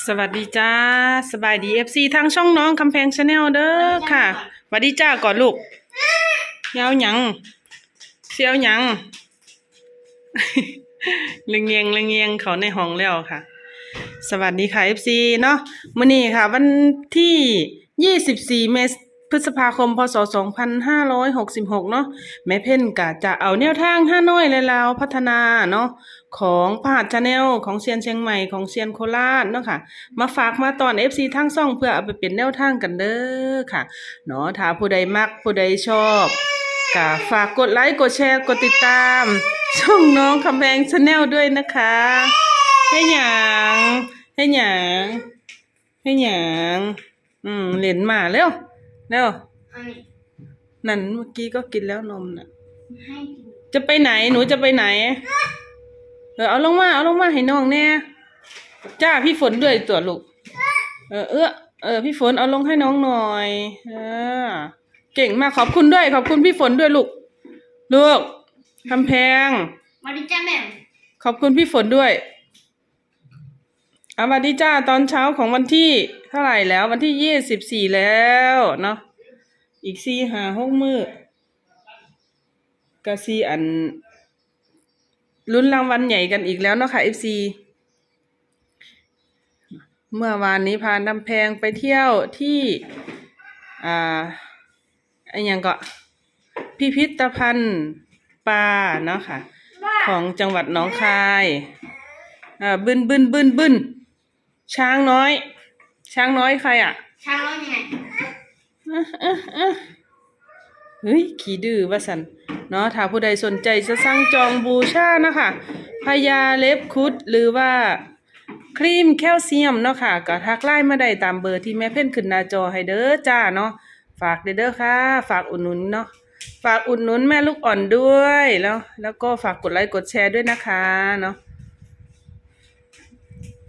สวัสดีจ้าสบายดีเอฟซีทางช่องน้องคำแพงชาแนลเด้อค่ะสวัสดีจ้าก่อนลูกเย้าหยังเสียวหยังเลียงเงียงเลียงเงียงเขาในห้องแล้วค่ะ สวัสดีค่ะเอฟซีเนาะมื้อนี้ค่ะ วันที่ยี่สิบสี่เมษ พฤษภาคม พศสองพันห้าร้อยหกสิบหกเนาะแม่เพ่นกะจะเอาแนวทางห้าน้อยและลาวพัฒนาเนาะของพหัสชาแนลของเซียนเชียงใหม่ของเซียนโคราชเนาะค่ะ มาฝากมาตอน FC ทั้งซ่องเพื่อเอาไปเป็นแนวทางกันเด้อค่ะเนาะถ้าผู้ใดมักผู้ใดชอบก็ฝากกดไลค์กดแชร์กดติดตาม ช่องน้องคำแพงชาแนลด้วยนะคะให้หยังให้หยังให้หยังอืมเหรียญมาเร็ว เร็วอันนี้นั่นเมื่อกี้ก็กินแล้วนมน่ะ ให้กินจะไปไหนหนูจะไปไหน เออเอาลงมาเอาลงมาให้น้องแน่จ้าพี่ฝนด้วยตัวลูก เออเออเออพี่ฝนเอาลงให้น้องหน่อยเออเก่งมากขอบคุณด้วย ขอบคุณพี่ฝนด้วยลูกลูกคำแพง มาดิจ้าแม่ ขอบคุณพี่ฝนด้วย อาวัสดีจ้าตอนเช้าของวันที่เท่าไหร่แล้ววันที่ยี่สิบสี่แล้วเนาะอีกสี่หาหกมือกะซีอันลุ้นรางวัลใหญ่กันอีกแล้วเนาะค่ะ FC เมื่อวานนี้พาน้ำแพงไปเที่ยวที่ อ่าอันยังก็พิพิธภัณฑ์ปลาเนาะค่ะ ของจังหวัดหนองคาย อ่าบึนบึนบึนบึน ช้างน้อย ช้างน้อยใครอะ ช้างร้องยังไงเฮ้ย ขี้ดื้อว่าสันเนาะถ้าผู้ใดสนใจจะสั่งจองบูชานะคะพญาเล็บคุดหรือว่าครีมแคลเซียมเนาะค่ะก็ทักไลน์มาได้ตามเบอร์ที่แม่เพ่นขึ้นหน้าจอให้เด้อจ้าเนาะฝากเด้อเด้อค่ะ ฝากอุดหนุนเนาะฝากอุดหนุนแม่ลูกอ่อนด้วยแล้ว แล้วก็ฝากกดไลค์กดแชร์ด้วยนะคะเนาะ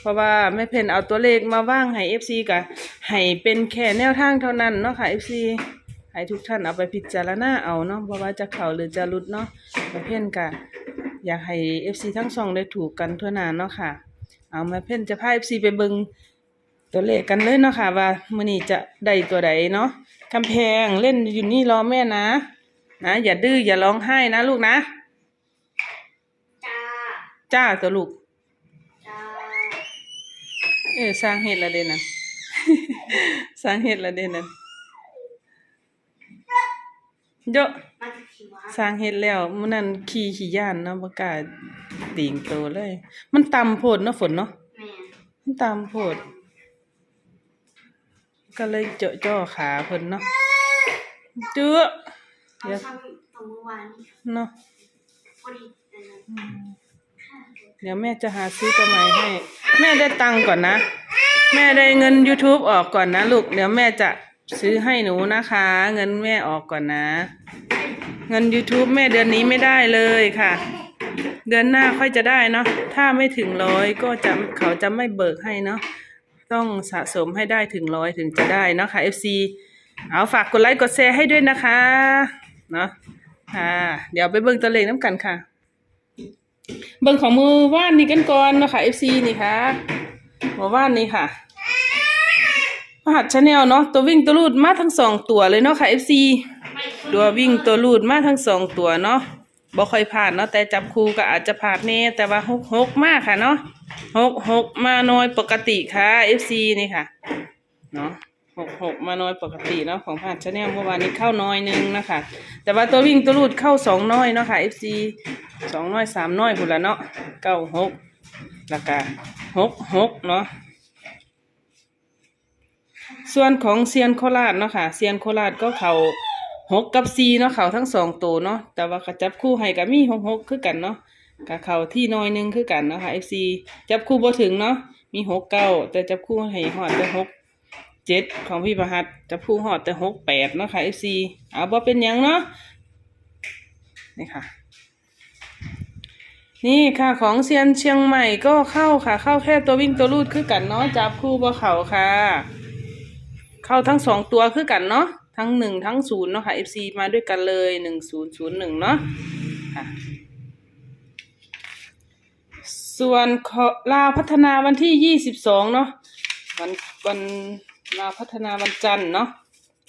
เพราะว่าแม่เพ่นเอาตัวเลขมาว่างให้ FC กับให้เป็นแค่แนวทางเท่านั้นเนาะค่ะ FC ให้ทุกท่านเอาไปพิจารณาเอาเนาะเพราะว่าจะเข้าหรือจะหลุดเนาะแม่เพ่นกะอยากให้ FC ทั้งสองได้ถูกกันทั่วหน้าเนาะค่ะ เอาแม่เพ่นจะพา FC ไปเบิ่งตัวเลขกันเลยเนาะค่ะ ว่ามื้อนี้จะได้ตัวใดเนาะกำแพงเล่นอยู่นี่รอแม่นะ นะอย่าดื้ออย่าร้องไห้นะลูกนะ จ้า จ้าตัวลูกจ้า เออสร้างเฮ็ดละเด่นนั่นสร้างเฮ็ดละเด่นนั่นเยอะมาจากชีวะสร้างเฮ็ดแล้วมื้อนั้นขี่ขี่ย่านเนาะบ่กล้าติงโตเลย มันต่ำโพดเนาะฝนเนาะแม่มันต่ำโพด ก็เลยเจาะจ่อขาเพิ่นเนาะเจ้อเอาเดี๋ยวทำตรงเมื่อวานนี้เนาะพอดีเออเดี๋ยวแม่จะหาซื้อตัวใหม่ให้ แม่ได้ตังก่อนนะ แม่ได้เงิน YouTube ออกก่อนนะลูก เดี๋ยวแม่จะซื้อให้หนูนะคะ เงินแม่ออกก่อนนะ เงิน YouTube แม่เดือนนี้ไม่ได้เลยค่ะ เดือนหน้าค่อยจะได้เนาะ ถ้าไม่ถึงร้อยก็จะเขาจะไม่เบิกให้เนาะ ต้องสะสมให้ได้ถึงร้อยถึงจะได้เนาะค่ะ FC เอาฝากกดไลค์กดแชร์ให้ด้วยนะคะ เนาะค่ะ เดี๋ยวไปเบิ่งตัวเลขน้ำกันค่ะ เบิ่งของมือว่านนี่กันก่อนนะคะ FC นี่ค่ะมือว่านนี่ค่ะพหัสชาแนลเนาะตัววิ่งตัวลูดมาทั้งสองตัวเลยเนาะค่ะ FC ตัววิ่งตัวลูดมาทั้งสองตัวเนาะบ่ค่อยผ่านเนาะแต่จับคู่ก็อาจจะผ่านแน่แต่ว่าหกหกมากค่ะเนาะหกหกมาน้อยปกติค่ะ FC นี่ค่ะเนาะหกหกมาน้อยปกติเนาะของผ่านชาแนลเมื่อวานนี้เข้าน้อยหนึงนะคะแต่ว่าตัววิ่งตัวลูดเข้าสองน้อยเนาะค่ะ FC สองน้อยสามน้อยพุ่นละเนาะเก้าหกแล้วก็หกหกเนาะส่วนของเซียนโคราชเนาะค่ะเซียนโคราชก็เขาหกกับซีเนาะเขาทั้งสองตัวเนาะแต่ว่ากระจับคู่ให้กับมีหกหกคือกันเนาะกับเขาที่น้อยหนึงคือกันเนาะค่ะ FC จับคู่บ่ถึงเนาะมีหกเก้าแต่จับคู่ให้หอดแต่หกเจ็ดของพี่ประหัตจับคู่หอดแต่หกแปดเนาะค่ะ FC เอาบ่เป็นยังเนาะนี่ค่ะ นี่ค่ะของเซียนเชียงใหม่ก็เข้าค่ะ เข้าแค่ตัววิ่งตัวลูดคือกันเนาะจับคู่บ่เขาค่ะ เข้าทั้งสองตัวคือกันเนาะทั้งหนึ่งทั้งศูนย์เนาะค่ะ FC มาด้วยกันเลยหนึ่งศูนย์ศูนย์หนึ่งเนาะค่ะส่วนลาวพัฒนาวันที่ยี่สิบสองเนาะวันวันลาวพัฒนาวันจันทร์เนาะ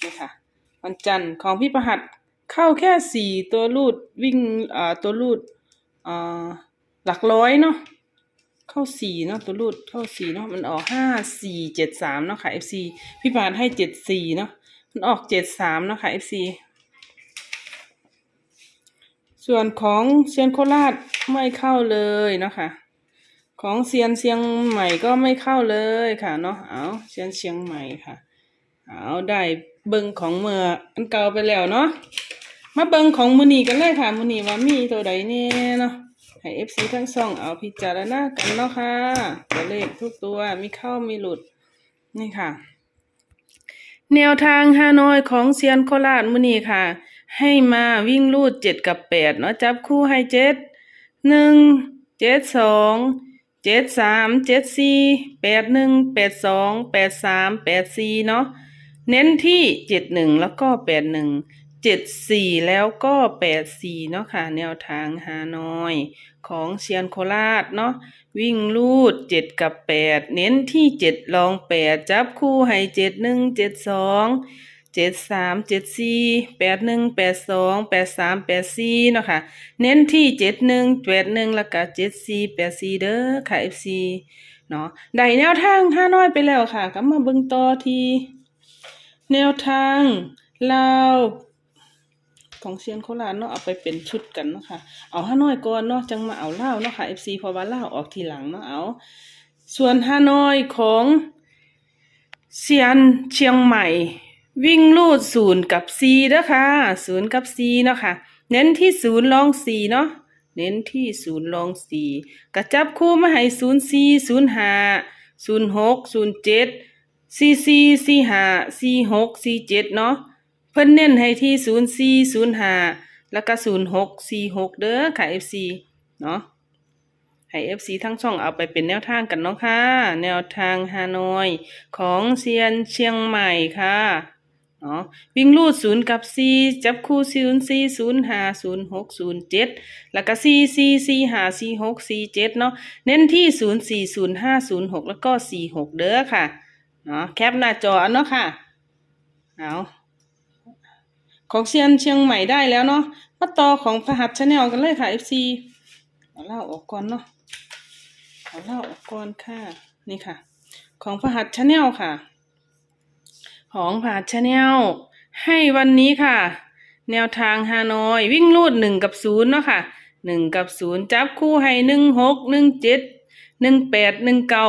นี่ค่ะ วันจันทร์ของพี่ประหัดเข้าแค่สี่ตัวรูดวิ่งอ่าตัวรูด หลักร้อยเนาะเข้าสี่เนาะตัวรูดเข้าสี่เนาะมันออกห้าสี่เจ็ดสามเนาะค่ะ FC พี่ประหัดให้เจ็ดสี่เนาะมันออกเจ็ดสามเนาะค่ะ FC ส่วนของเซียนโคราชไม่เข้าเลยเนาะค่ะของเซียนเชียงใหม่ก็ไม่เข้าเลยค่ะเนาะเอาเซียนเชียงใหม่ค่ะเอาได้เบิงของเมื่ออันเก่าไปแล้วเนาะ มาเบิงของมือนีกันเลยค่ะมือนีว่ามีตัวใดเนี่ยเนาะให้เอฟซีทั้งสองเอาพิจารณากันเนาะค่ะตัวเลขทุกตัวมีเข้ามีหลุดนี่ค่ะ แนวทางฮานอยของเซียนโคราชมือนีค่ะ ให้มาวิ่งลูดเจ็ดกับแปดเนาะจับคู่ให้เจ็ดหนึ่งเจ็ดสองเจ็ดสามเจ็ดสี่แปดหนึ่งแปดสองแปดสามแปดสี่เนาะเน้นที่เจ็ดหนึ่งแล้วก็แปดหนึ่ง เจ็ดสี่แล้วก็แปดสี่เนาะค่ะ แนวทางฮานอยของเซียนโคราชเนาะวิ่งลูดเจ็ดกับแปดเน้นที่เจ็ดลองแปดจับคู่ให้เจ็ดหนึ่งเจ็ดสองเจ็ดสามเจ็ดสี่แปดหนึ่งแปดสองแปดสามแปดสี่เนาะค่ะ เน้นที่เจ็ดหนึ่งแปดหนึ่งแล้วก็เจ็ดสี่แปดสี่เด้อค่ะ FC เนาะได้แนวทางฮานอยไปแล้วค่ะ ก็มาเบิ่งต่อที่แนวทางลาว ของเซียนโคราชเนาะเอาไปเป็นชุดกันเนาะค่ะ เอาฮานอยก่อนเนาะจังมาเอาเล่าเนาะค่ะ FC เพราะว่าลาออกทีหลังเนาะเอา ส่วนฮานอยของเซียนเชียงใหม่ วิ่งลูดศูนย์กับซีเด้อค่ะศูนย์กับซีเนาะค่ะ เน้นที่ศูนย์ลองสีเนาะเน้นที่ศูนย์ลองสีกระจับคู่มาให้ศูนย์สี่ศูนย์ห้าศูนย์หกศูนย์เจ็ดสี่สี่สี่ห้าสี่หกสี่เจ็ดเนาะ พิ่นเน้นให้ที่ศูนย์สี่ศูนย์ห้าแล้วก็ศูนย์หกสี่หกเด้อค่ะ FC เนาะให้ FC ทั้งช่องเอาไปเป็นแนวทางกันเนาะค่ะ แนวทางฮานอย ของเซียนเชียงใหม่ค่ะเนาะวิ่งลูดศูนย์กับสี่จับคู่ศูนย์สี่ศูนย์ห้าศูนย์หกศูนย์เจ็ดแล้วก็สี่สี่สี่ห้าสี่หกสี่เจ็ดเนาะเน้นที่ศูนย์สี่ศูนย์ห้าศูนย์หกแล้วก็สี่หกเด้อค่ะเนาะแคปหน้าจอเอาเนาะค่ะเอา ของเซียนเชียงใหม่ได้แล้วเนาะมาต่อของพหัสชาแนลกันเลยค่ะ FC เอาเล่าออกก่อนเนาะเอาเล่าออกก่อนค่ะ นี่ค่ะ ของพหัสชาแนลค่ะ ของพหัสชาแนลให้วันนี้ค่ะ แนวทางฮานอยวิ่งลูดหนึ่งกับศูนย์เนาะค่ะหนึ่งกับศูนย์จับคู่ให้หนึ่งหกหนึ่งเจ็ดหนึ่งแปดหนึ่งเก้า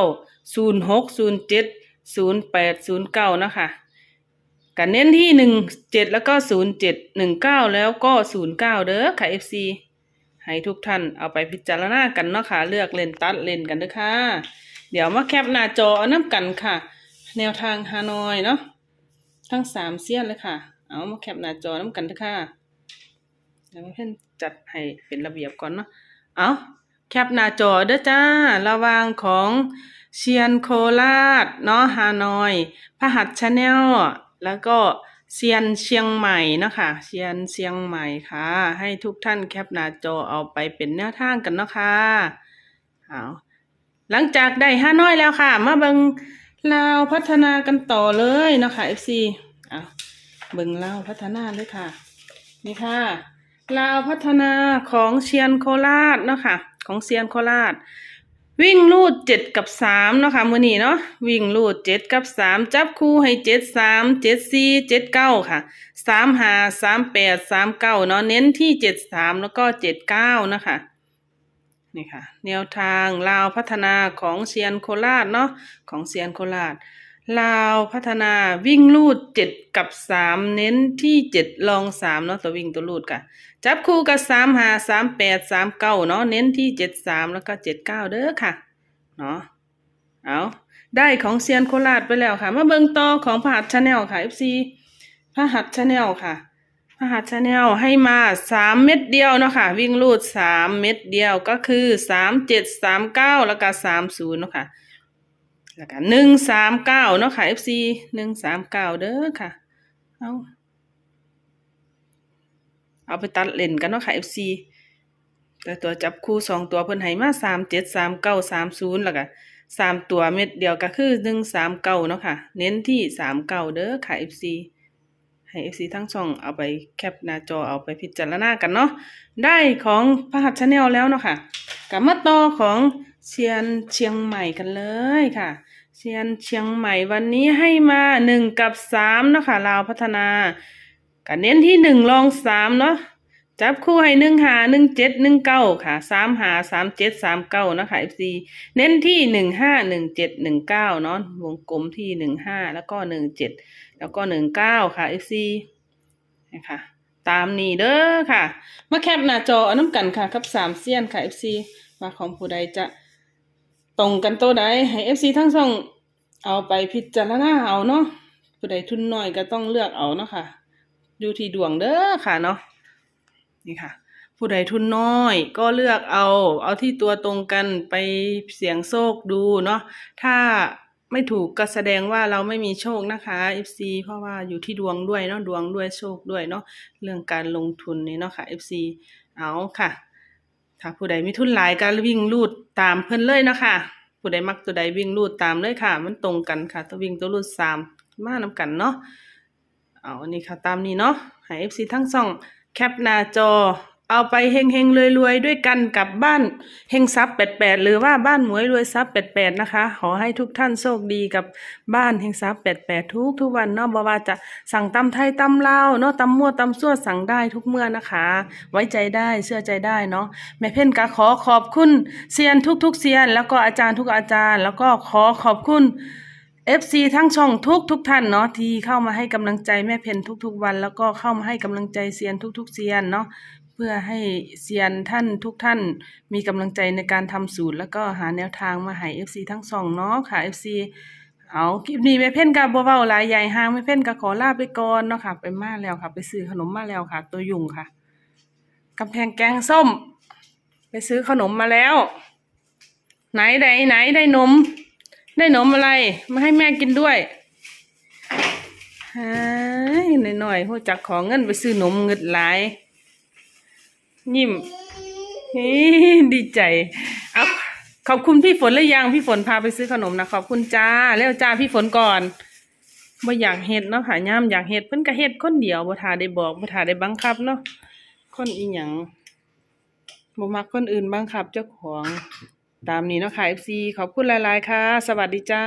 ศูนย์หกศูนย์เจ็ดศูนย์แปดศูนย์เก้านะคะ กันเน้นที่หนึ่งเจ็ดแล้วก็ศูนย์เจ็ดหนึ่งเก้าแล้วก็ศูนย์เก้าเด้อค่ะ FC ให้ทุกท่านเอาไปพิจารณากันเนาะค่ะเลือกเลนตัดเลนกันเด้อค่ะ เดี๋ยวมาแคปหน้าจอเอาน้ำกันค่ะ แนวทางฮานอยเนาะทั้งสามเสี้ยนเลยค่ะ เอามาแคปหน้าจอน้ำกันเด้อค่ะเดี๋ยวเพ่นจัดให้เป็นระเบียบก่อนเนาะเอาแคปหน้าจอเด้อจ้า ระวางของเชียนโคราชเนาะฮานอย พหัสชาแนล แล้วก็เซียนเชียงใหม่นะคะเซียนเชียงใหม่ค่ะ ให้ทุกท่านแคปหน้าจอเอาไปเป็นแนวทางกันเนาะค่ะเอาหลังจากได้ฮาน้อยแล้วค่ะ มาเบิงลาวพัฒนากันต่อเลยนะคะ FC เอาเบิงลาวพัฒนาเลยค่ะ นี่ค่ะลาวพัฒนาของเชียนโคราชเนาะค่ะของเซียนโคราช วิ่งลูดเจ็ดกับสามเนาะค่ะมือนี้เนาะวิ่งลูดเจ็ดกับสามจับคู่ให้เจ็ดสามเจ็ดสี่เจ็ดเก้าค่ะสามหาสามแปดสามเก้าเนาะเน้นที่เจ็ดสามแล้วก็เจ็ดเก้านะคะนี่ค่ะ แนวทางลาวพัฒนาของเซียนโคราชเนาะของเซียนโคราช ลาวพัฒนาวิ่งลูดเจ็ดกับสามเน้นที่เจ็ดลองสามเนาะตัววิ่งตัวลูดค่ะจับคู่กับสามหาสามแปดสามเก้าเนาะเน้นที่เจ็ดสามแล้วก็เจ็ดเก้าเด้อค่ะเนาะเอาได้ของเซียนโคราชไปแล้วค่ะ มาเบิงต่อของพหัสชาแนลค่ะ FC พหัสชาแนลค่ะพหัสชาแนลให้มาสามเม็ดเดียวเนาะค่ะ วิ่งลูดสามเม็ดเดียวก็คือสามเจ็ดสามเก้าแล้วก็สามศูนย์เนาะค่ะ แล้วก็หนึ่งสามเก้าเนาะค่ะ FC หนึ่งสามเก้าเด้อค่ะ เอาเอาไปตัดเลนกันเนาะค่ะ FC แต่ตัวจับคู่สองตัวเพิ่นให้มาสามเจ็ดสามเก้าสามศูนย์แล้วก็สามตัวเม็ดเดียวก็คือหนึ่งสามเก้าเนาะค่ะ เน้นที่สามเก้าเด้อค่ะ FC ให้ FC ทั้งช่องเอาไปแคปหน้าจอเอาไปพิจารณากันเนาะได้ของพหัสชาแนลแล้วเนาะค่ะกลับมาต่อของเซียนเชียงใหม่กันเลยค่ะ เซียนเชียงใหม่วันนี้ให้มาหนึ่งกับสามเนาะค่ะลาวพัฒนาก็เน้นที่หนึ่งรองสามเนาะจับคู่ให้หนึ่งหาหนึ่งเจ็ดหนึ่งเก้าค่ะสามหาสามเจ็ดสามเก้านะคะ FC เน้นที่หนึ่งห้าหนึ่งเจ็ดหนึ่งเก้าเนาะวงกลมที่หนึ่งห้าแล้วก็หนึ่งเจ็ดแล้วก็หนึ่งเก้าค่ะ FC นะคะตามนี้เด้อค่ะ มาแคปหน้าจอเอาน้ำกันค่ะกับสามเซียนค่ะ FC ว่าของผู้ใดจะ ตรงกันตัวใดให้ FC ทั้งสองเอาไปพิจารณาเอาเนาะผู้ใดทุนน้อยก็ต้องเลือกเอาเนาะค่ะ อยู่ที่ดวงเด้อค่ะเนาะนี่ค่ะ ผู้ใดทุนน้อยก็เลือกเอา เอาที่ตัวตรงกันไปเสี่ยงโชคดูเนาะถ้าไม่ถูกก็แสดงว่าเราไม่มีโชคนะคะ FC เพราะว่าอยู่ที่ดวงด้วยเนาะดวงด้วยโชคด้วยเนาะเรื่องการลงทุนนี่เนาะค่ะ FC เอาค่ะ ถ้าผู้ใดมีทุนหลายก็วิ่งลูดตามเพิ่นเลยนะคะผู้ใดมักตัวใดวิ่งลูดตามเลยค่ะ มันตรงกันค่ะ ตัววิ่งตัวลูดสามมานำกันเนาะเอาอันนี้ค่ะตามนี้เนาะให้ FC ทั้งสองแคปหน้าจอ เอาไปเฮงเฮงรวยรวยๆด้วยกันกับบ้านเฮงซับแปดแปดหรือว่าบ้านหมวยรวยซับแปดแปดนะคะ ขอให้ทุกท่านโชคดีกับบ้านเฮงซับแปดแปดทุกทุกวันเนาะบ่ว่าจะสั่งตำไทยตำลาวเนาะตำมั่วตำซั่วสั่งได้ทุกเมื่อนะคะ ไว้ใจได้เชื่อใจได้เนาะแม่เพ่นก็ขอขอบคุณเซียนทุกๆเซียน แล้วก็อาจารย์ทุกอาจารย์ แล้วก็ขอขอบคุณ FC ทั้งช่องทุกทุกท่านเนาะที่เข้ามาให้กำลังใจแม่เพนทุกๆวัน แล้วก็เข้ามาให้กำลังใจเซียนทุกๆเซียนเนาะ พื่อให้เซียนท่านทุกท่านมีกำลังใจในการทำสูตร แล้วก็หาแนวทางมาให้ FC ทั้งสองเนาะค่ะ FC เอาคลิปนี้แม่เพ่นกับบัวเว้าหลายใหญ่ห้างแม่เพ่นก็ขอลาไปก่อนเนาะค่ะ ไปมาแล้วค่ะ ไปซื้อขนมมาแล้วค่ะ ตัวยุงค่ะกำแพงแกงส้ม ไปซื้อขนมมาแล้ว ไหนไหนไหนได้นม ได้นมอะไร มาให้แม่กินด้วยฮายหน่อยๆหัวจักของเงินไปซื้อนมเงิดหลาย ยิ้มดีใจเอาขอบคุณพี่ฝนหรือยังพี่ฝนพาไปซื้อขนมนะขอบคุณจ้าแล้วจ้าพี่ฝนก่อนบ่อยากเฮ็ดเนาะค่ะย่ามอยากเฮ็ดเพิ่นก็เฮ็ดคนเดียวบ่ทาได้บอกบ่ทาได้บังคับเนาะคนอีหยังบ่มักคนอื่นบังคับเจ้าของตามนี้เนาะค่ะ FC ขอบคุณหลายๆค่ะ สวัสดีจ้า